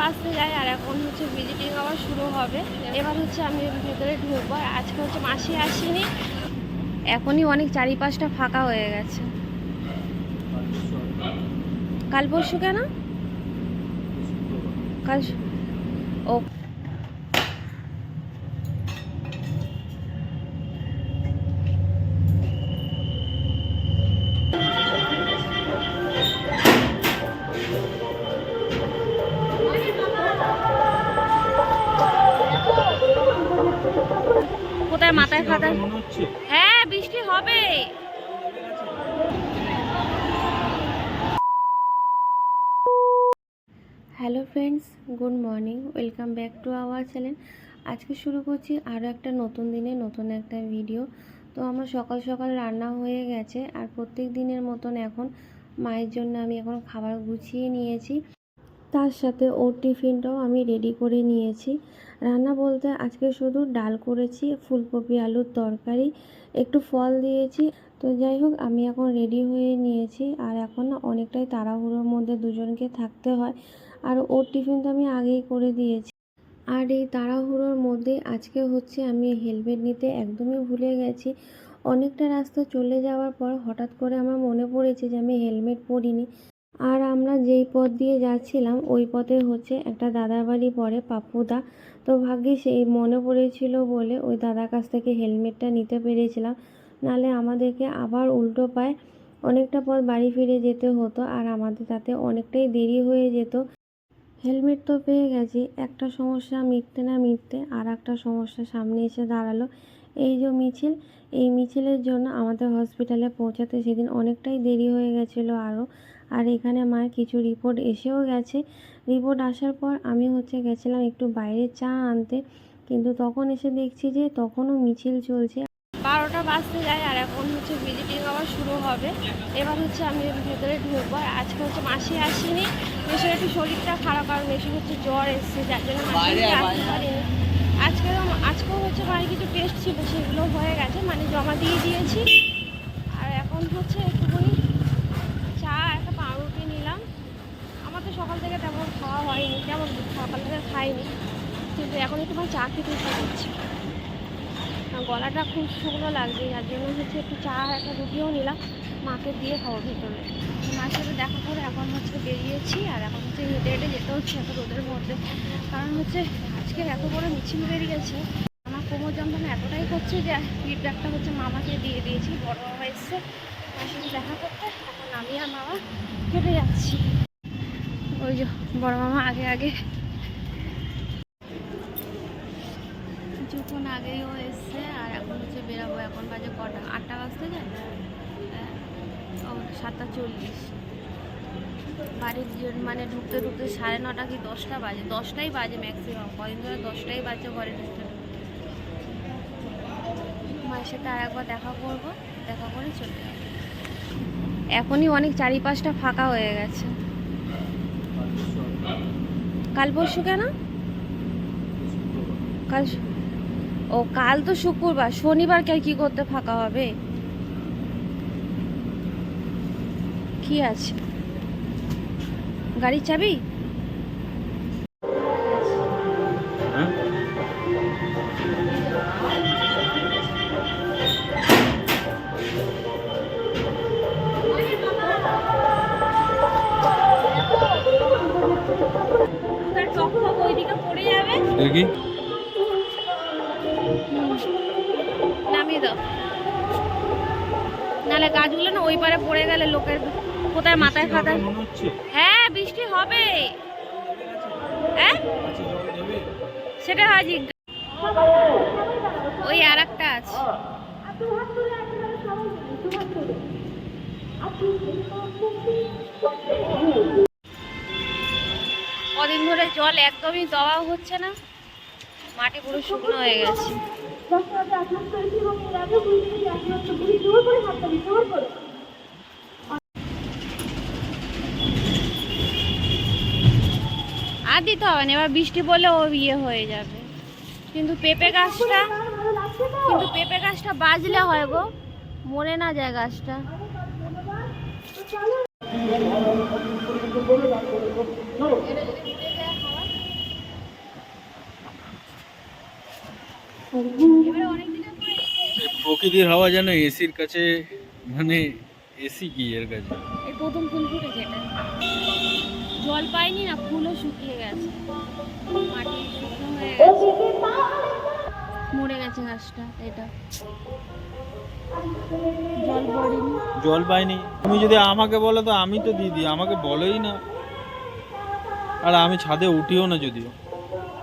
বাসতে যায় আর এখন হচ্ছে ভিজিটিং আবার শুরু হবে। এবার হচ্ছে আমি ভেতরে ঢুকবো আজকে হচ্ছে মাসি আসিনি। এখনই অনেক চারিপাশটা ফাঁকা হয়ে গেছে। কাল পরশু কেন? কাল মাথায় ফাটায়। হ্যাঁ বৃষ্টি হবে। Hello friends good morning welcome back to our channel. আজকে শুরু করছি আরও একটা নতুন দিনে নতুন একটা ভিডিও। তো আমার সকাল সকাল রান্না হয়ে গেছে আর প্রত্যেক দিনের মতন এখন মায়ের জন্য আমি এখন খাবার গুছিয়ে নিয়েছি। তার সাথে ওর টিফিনটাও আমি রেডি করে নিয়েছি। রান্না বলতে আজকে শুধু ডাল করেছি, ফুলকপি, আলুর তরকারি, একটু ফল দিয়েছি। তো যাই হোক, আমি এখন রেডি হয়ে নিয়েছি আর এখন না অনেকটাই তাড়াহুড়োর মধ্যে দুজনকে থাকতে হয়। আর ওর টিফিন তো আমি আগেই করে দিয়েছি। আর এই তাড়াহুড়োর মধ্যে আজকে হচ্ছে আমি হেলমেট নিতে একদমই ভুলে গেছি। অনেকটা রাস্তা চলে যাওয়ার পর হঠাৎ করে আমার মনে পড়েছে যে আমি হেলমেট পরিনি। আর আমরা যেই পথ দিয়ে যাচ্ছিলাম, ওই পথে হচ্ছে একটা দাদার বাড়ি পড়ে পাপ্পুদা তো ভাগ্যে সেই মনে পড়েছিল বলে ওই দাদার কাছ থেকে হেলমেটটা নিতে পেরেছিলাম। নালে আমাদেরকে আবার উল্টো পায় অনেকটা পথ বাড়ি ফিরে যেতে হতো আর আমাদের তাতে অনেকটাই দেরি হয়ে যেত। হেলমেট তো পেয়ে গেছি, একটা সমস্যা মিটতে না মিটতে আর একটা সমস্যা সামনে এসে দাঁড়াল। এই যে মিছিল এই মিছিলের জন্য আমাদের হসপিটালে পৌঁছাতে সেদিন অনেকটাই দেরি হয়ে গেছিল আরও আর এখানে মায়ের কিছু রিপোর্ট এসেও গেছে। রিপোর্ট আসার পর আমি হচ্ছে গেছিলাম একটু বাইরে চা আনতে। কিন্তু তখন এসে দেখছি যে তখনও মিছিল চলছে। বারোটা বাজতে যায় আর এখন হচ্ছে ভিজিটিং আবার শুরু হবে। এবার হচ্ছে আমি ভেতরে ঢুকবো। আর আজকে হচ্ছে মাসি আসেনি। মেশোর একটু শরীরটা খারাপ আর মেশো হচ্ছে জ্বর এসছে। যার জন্য মাসি আসতে পারিনি। আজকে আজকেও হচ্ছে মানে কিছু টেস্ট ছিল, সেগুলো হয়ে গেছে মানে জমা দিয়ে দিয়েছি। আর এখন হচ্ছে একটুখানি চা, একটা পাউরুটি নিলাম। আমার তো সকাল থেকে তেমন খাওয়া হয়নি, তেমন সকাল থেকে খাইনি, কিন্তু এখন একটু চা খেতে ইচ্ছা করছে। গলাটা খুব শুকনো লাগছে যার জন্য হচ্ছে একটু চা একটা রুটিও নিলাম মাকে দিয়ে খাব ভেতরে। মার সাথে দেখা করে এখন হচ্ছে বেরিয়েছি আর এখন হচ্ছে হেঁটে হেঁটে যেতে হচ্ছে এত রোদের মধ্যে। কারণ হচ্ছে আজকের এত বড় মিছিল বেরিয়ে গেছে আমার কোমর যন্ত্রণা এতটাই করছে যে ফিডব্যাকটা হচ্ছে মামাকে দিয়ে দিয়েছি বড় বাবা এসছে তার সাথে দেখা করতে এখন আমি আর মামা হেঁটে যাচ্ছি। ওই যে বড় মামা আগে আগে কিছুক্ষণ আগেই ও এসছে আর এখন হচ্ছে বেরাবো। এখন বাজে কটা? আটটা বাজতে যায়? হ্যাঁ, সাতটা চল্লিশ। বাড়ির মানে ঢুকতে ঢুকতে সাড়ে নটা কি দশটা বাজে? দশটাই বাজে ম্যাক্সিমাম কদিন ধরে দশটাই বাজে ঘরে ঢুকতে। মায়ের সাথে আর একবার দেখা করব। দেখা করে চলে যাব। এখনই অনেক চারিপাশটা ফাঁকা হয়ে গেছে। কাল পরশু কেন? কাল ও কাল তো শুক্রবার। শনিবার কে কি করতে ফাঁকা হবে? কি আছে? গাড়ির চাবি? হ্যাঁ? দেখি নাহলে গাছগুলো না ওই পারে পড়ে গেলে লোকের কোথায় মাথায় হচ্ছে? হ্যাঁ বৃষ্টি হবে। হ্যাঁ? সেটা হয় ওই আর একটা আছে। কদিন ধরে জল একদমই দেওয়া হচ্ছে না। মাটি পুরো শুকনো হয়ে গেছে। আর দিতে হবে না এবার বৃষ্টি পড়লে ও ইয়ে হয়ে যাবে কিন্তু পেঁপে গাছটা কিন্তু পেঁপে গাছটা বাজলে হয় গো মরে না যায় গাছটা এটা যদি উড়ে যায় হাওয়ায়, এবারে অনেক দিনের পরে প্রকৃতির হাওয়া যেন এসির কাছে মানে এসি কি এর কাছে? এই প্রথম ফুল ফুটেছে এটা। জল পায়নি না ফুলও শুকিয়ে গেছে। মাটি শুকনো হয়ে গেছে। মরে গেছে গাছটা এটা। জল পড়েনি। জল পাইনি। তুমি যদি আমাকে বলো তো আমি তো দিদি আমাকে বলোই না। আর আমি ছাদে উঠিও না যদিও।